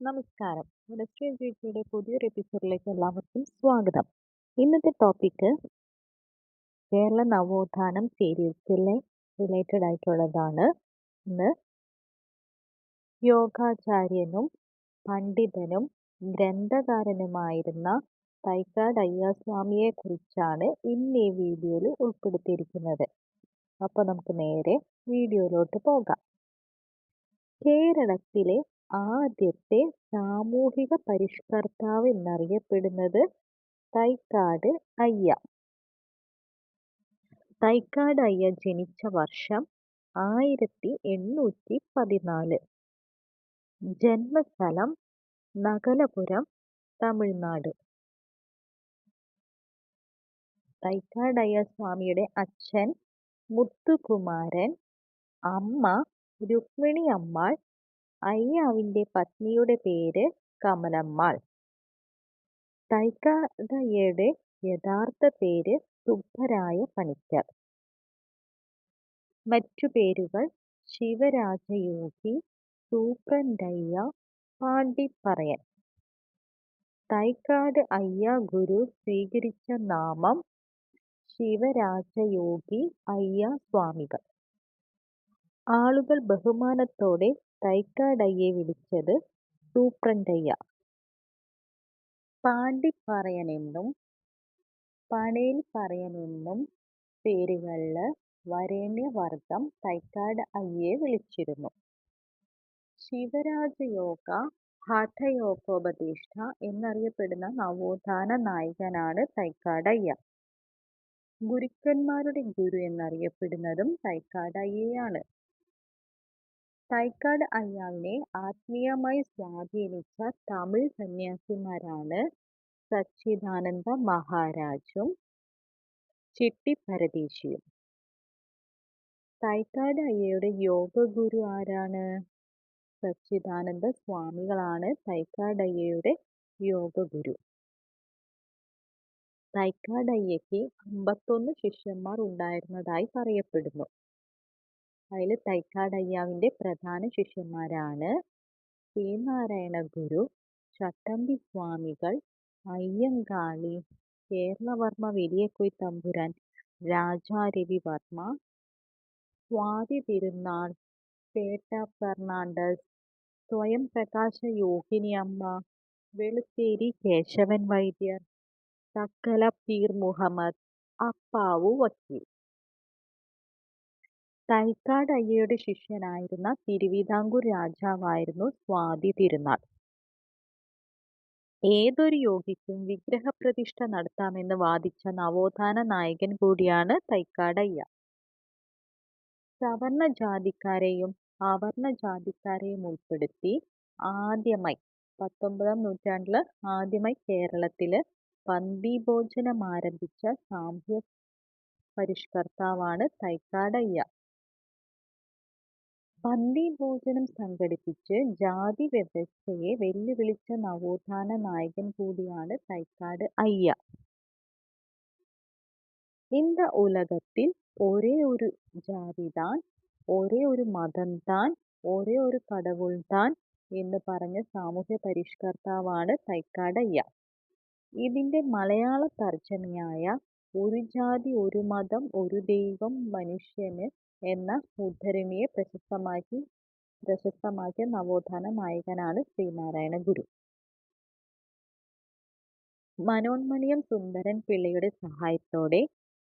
നമസ്കാരം. മിനിസ്ട്രി ജിയുടെ പുതിയൊരു എപ്പിസോഡിലേക്ക് എല്ലാവർക്കും സ്വാഗതം. ഇന്നത്തെ ടോപ്പിക്ക് കേരള നവോത്ഥാനം സീരീസിലെ റിലേറ്റഡ് ആയിട്ടുള്ളതാണ്. ഇന്ന് യോഗാചാര്യനും പണ്ഡിതനും ഗ്രന്ഥകാരനുമായിരുന്ന തൈക്കാട് അയ്യാസ്വാമിയെ കുറിച്ചാണ് ഇന്ന് ഈ വീഡിയോയിൽ ഉൾപ്പെടുത്തിയിരിക്കുന്നത്. അപ്പോൾ നമുക്ക് നേരെ വീഡിയോയിലോട്ട് പോകാം. കേരളത്തിലെ ആദ്യത്തെ സാമൂഹിക പരിഷ്കർത്താവ് എന്നറിയപ്പെടുന്നത് തൈക്കാട് അയ്യ. തൈക്കാട് അയ്യ ജനിച്ച വർഷം ആയിരത്തി എണ്ണൂറ്റി പതിനാല്. ജന്മസ്ഥലം നഗലപുരം തമിഴ്നാട്. തൈക്കാട് അയ്യ സ്വാമിയുടെ അച്ഛൻ മുത്തുകുമാരൻ അമ്മ രുക്മിണി അമ്മാൾ അയ്യാവിന്റെ പത്നിയുടെ പേര് കമലമ്മാൾ. തൈക്കാടയ്യയുടെ യഥാർത്ഥ പേര് സുബ്ബരായ പണിക്കർ. മറ്റു പേരുകൾ ശിവരാജയോഗി സൂപ്രണ്ടയ്യ പാണ്ടിപ്പറയൻ തൈക്കാട് അയ്യ ഗുരു സ്വീകരിച്ച നാമം ശിവരാജയോഗി അയ്യ സ്വാമികൾ ആളുകൾ ബഹുമാനത്തോടെ തൈക്കാടയ്യെ വിളിച്ചത് സൂപ്രണ്ടയ്യ. പാണ്ടിപ്പറയനെന്നും പണേൽപ്പറയനെന്നും പറയനെന്നും പേരുകളിൽ വരേണ്യവർഗം തൈക്കാട് അയ്യെ വിളിച്ചിരുന്നു. ശിവരാജയോഗ ഹഠയോഗോപദേഷ്ട എന്നറിയപ്പെടുന്ന നവോത്ഥാന നായകനാണ് തൈക്കാടയ്യ. ഗുരുക്കന്മാരുടെ ഗുരു എന്നറിയപ്പെടുന്നതും തൈക്കാട് അയ്യയാണ് തൈക്കാട് അയ്യാവിനെ ആത്മീയമായി സ്വാധീനിച്ച തമിഴ് സന്യാസിമാരാണ് സച്ചിദാനന്ദ മഹാരാജും ചിട്ടിപ്പരദേശിയും. തൈക്കാട് അയ്യയുടെ യോഗ ഗുരു ആരാണ്? സച്ചിദാനന്ദ സ്വാമികളാണ് തൈക്കാട് അയ്യയുടെ യോഗ ഗുരു തൈക്കാട് അയ്യയ്ക്ക് അമ്പത്തൊന്ന് ശിഷ്യന്മാർ ഉണ്ടായിരുന്നതായി പറയപ്പെടുന്നു. അതിൽ തൈക്കാടയ്യാവിന്റെ പ്രധാന ശിഷ്യന്മാരാണ്. ശ്രീനാരായണ ഗുരു ചട്ടമ്പി സ്വാമികൾ അയ്യങ്കാളി കേരളവർമ്മ വലിയക്കൊയ് തമ്പുരാൻ രാജാരവി വർമ്മ സ്വാതി തിരുനാൾ പേട്ട ഫെർണാണ്ടസ് സ്വയം പ്രകാശ യോഗിനി അമ്മ വെളുത്തേരി കേശവൻ വൈദ്യർ തക്കല പീർ മുഹമ്മദ് അപ്പാവു വക്കീൽ. തൈക്കാട് അയ്യയുടെ ശിഷ്യനായിരുന്ന തിരുവിതാംകൂർ രാജാവായിരുന്നു സ്വാതി തിരുനാൾ. ഏതൊരു യോഗിക്കും വിഗ്രഹപ്രതിഷ്ഠ നടത്താമെന്ന് വാദിച്ച നവോത്ഥാന നായകൻ കൂടിയാണ് തൈക്കാടയ്യ സവർണ ജാതിക്കാരെയും അവർണ ജാതിക്കാരെയും ഉൾപ്പെടുത്തി ആദ്യമായി പത്തൊമ്പതാം നൂറ്റാണ്ടിൽ ആദ്യമായി കേരളത്തിൽ പന്തി ഭോജനം ആരംഭിച്ച സാമൂഹ്യ പരിഷ്കർത്താവാണ് തൈക്കാട് അയ്യ പന്തി ഭോജനം സംഘടിപ്പിച്ച് ജാതി വ്യവസ്ഥയെ വെല്ലുവിളിച്ച നവോത്ഥാന നായകൻ കൂടിയാണ് തൈക്കാട് അയ്യ இந்த உலகத்தில் ஒரே ஒரு ஜாதிதான் ஒரே ஒரு മതംതാൻ ഒരേ ഒരു കടവുൾ താൻ എന്ന് പറഞ്ഞ സാമൂഹ്യ പരിഷ്കർത്താവാണ് തൈക്കാട് അയ്യ ഇതിൻ്റെ മലയാള തർജ്ജമയായ ഒരു ജാതി ഒരു മതം ഒരു ദൈവം മനുഷ്യന് എന്ന ഉദ്ധരണിയെ പ്രശസ്തമാക്കി പ്രശസ്തമാക്കിയ നവോത്ഥാന നായകനാണ് ശ്രീനാരായണ ഗുരു. മനോന്മണിയം സുന്ദരൻ പിള്ളയുടെ സഹായത്തോടെ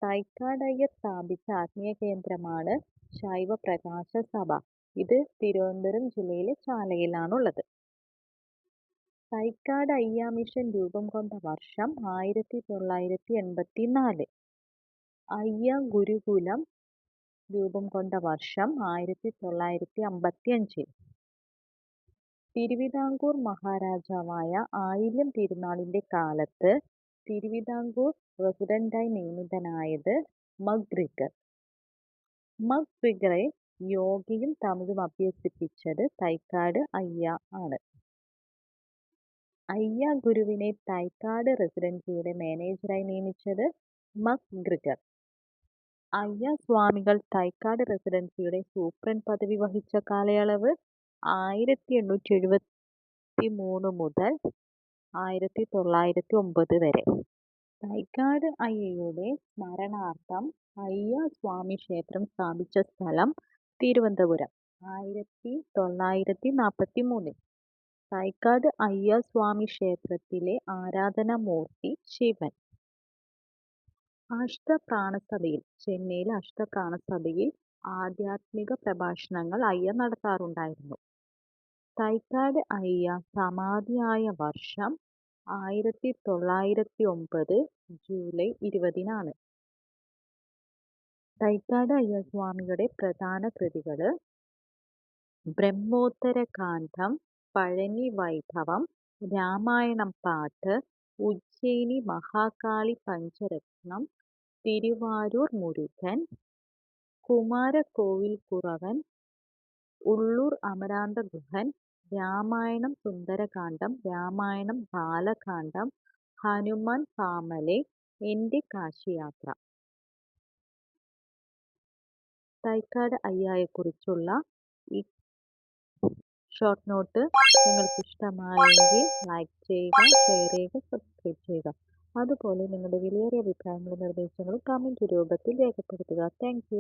തൈക്കാടയ്യർ സ്ഥാപിച്ച ആത്മീയ കേന്ദ്രമാണ് ശൈവ പ്രകാശ സഭ. ഇത് തിരുവനന്തപുരം ജില്ലയിലെ ചാലയിലാണുള്ളത്. തൈക്കാട് അയ്യ മിഷൻ രൂപം കൊണ്ട വർഷം ആയിരത്തി തൊള്ളായിരത്തി എൺപത്തി നാല് അയ്യ ഗുരുകുലം രൂപം കൊണ്ട വർഷം ആയിരത്തി തൊള്ളായിരത്തി അമ്പത്തി അഞ്ച് തിരുവിതാംകൂർ മഹാരാജാവായ ആയില്യം തിരുനാളിന്റെ കാലത്ത് തിരുവിതാംകൂർ പ്രസിഡന്റായി നിയമിതനായത് മക്ഗ്രിഗർ മക്ഗ്രിഗറെ യോഗയും തമിഴും അഭ്യസിപ്പിച്ചത് തൈക്കാട് അയ്യ ആണ്. അയ്യ ഗുരുവിനെ തൈക്കാട് റെസിഡൻസിയുടെ മാനേജറായി നിയമിച്ചത് മക്ഗ്രിഗർ അയ്യ സ്വാമികൾ തൈക്കാട് റെസിഡൻസിയുടെ സൂപ്രണ്ട് പദവി വഹിച്ച കാലയളവ് ആയിരത്തി എണ്ണൂറ്റി എഴുപത്തി മൂന്ന് മുതൽ ആയിരത്തി തൊള്ളായിരത്തി ഒമ്പത് വരെ. തൈക്കാട് അയ്യയുടെ സ്മരണാർത്ഥം അയ്യ സ്വാമി ക്ഷേത്രം സ്ഥാപിച്ച സ്ഥലം തിരുവനന്തപുരം ആയിരത്തി തൊള്ളായിരത്തി നാൽപ്പത്തി മൂന്നിൽ തൈക്കാട് അയ്യ സ്വാമി ക്ഷേത്രത്തിലെ ആരാധന മൂർത്തി ശിവൻ. അഷ്ടപ്രാണസഭയിൽ ചെന്നൈയിലെ അഷ്ടപ്രാണസഭയിൽ ആധ്യാത്മിക പ്രഭാഷണങ്ങൾ അയ്യ നടത്താറുണ്ടായിരുന്നു. തൈക്കാട് അയ്യ സമാധിയായ വർഷം ആയിരത്തി തൊള്ളായിരത്തി ഒമ്പത് ജൂലൈ ഇരുപതിനാണ്. തൈക്കാട് അയ്യ സ്വാമിയുടെ പ്രധാന കൃതികൾ ബ്രഹ്മോത്തരകാന്ഡം പഴനി വൈഭവം രാമായണം പാട്ട് ഉജ്ജയിനി മഹാകാളി പഞ്ചരത്നം തിരുവാരൂർ മുരുകൻ കുമാരകോവിൽ കുറവൻ ഉള്ളൂർ അമരാന്ത ഗുഹൻ രാമായണം സുന്ദരകാന്ഡം രാമായണം ബാലകാന്ഡം ഹനുമാൻ പാമലെ എന്റെ കാശിയാത്ര. തൈക്കാട് അയ്യായെക്കുറിച്ചുള്ള ഷോർട്ട് നോട്ട് നിങ്ങൾക്ക് ഇഷ്ടമായെങ്കിൽ ലൈക്ക് ചെയ്യുക ഷെയർ ചെയ്യുക സബ്സ്ക്രൈബ് ചെയ്യുക. അതുപോലെ നിങ്ങളുടെ വിലയേറിയ അഭിപ്രായങ്ങളും നിർദ്ദേശങ്ങളും കമന്റ് രൂപത്തിൽ രേഖപ്പെടുത്തുക. താങ്ക്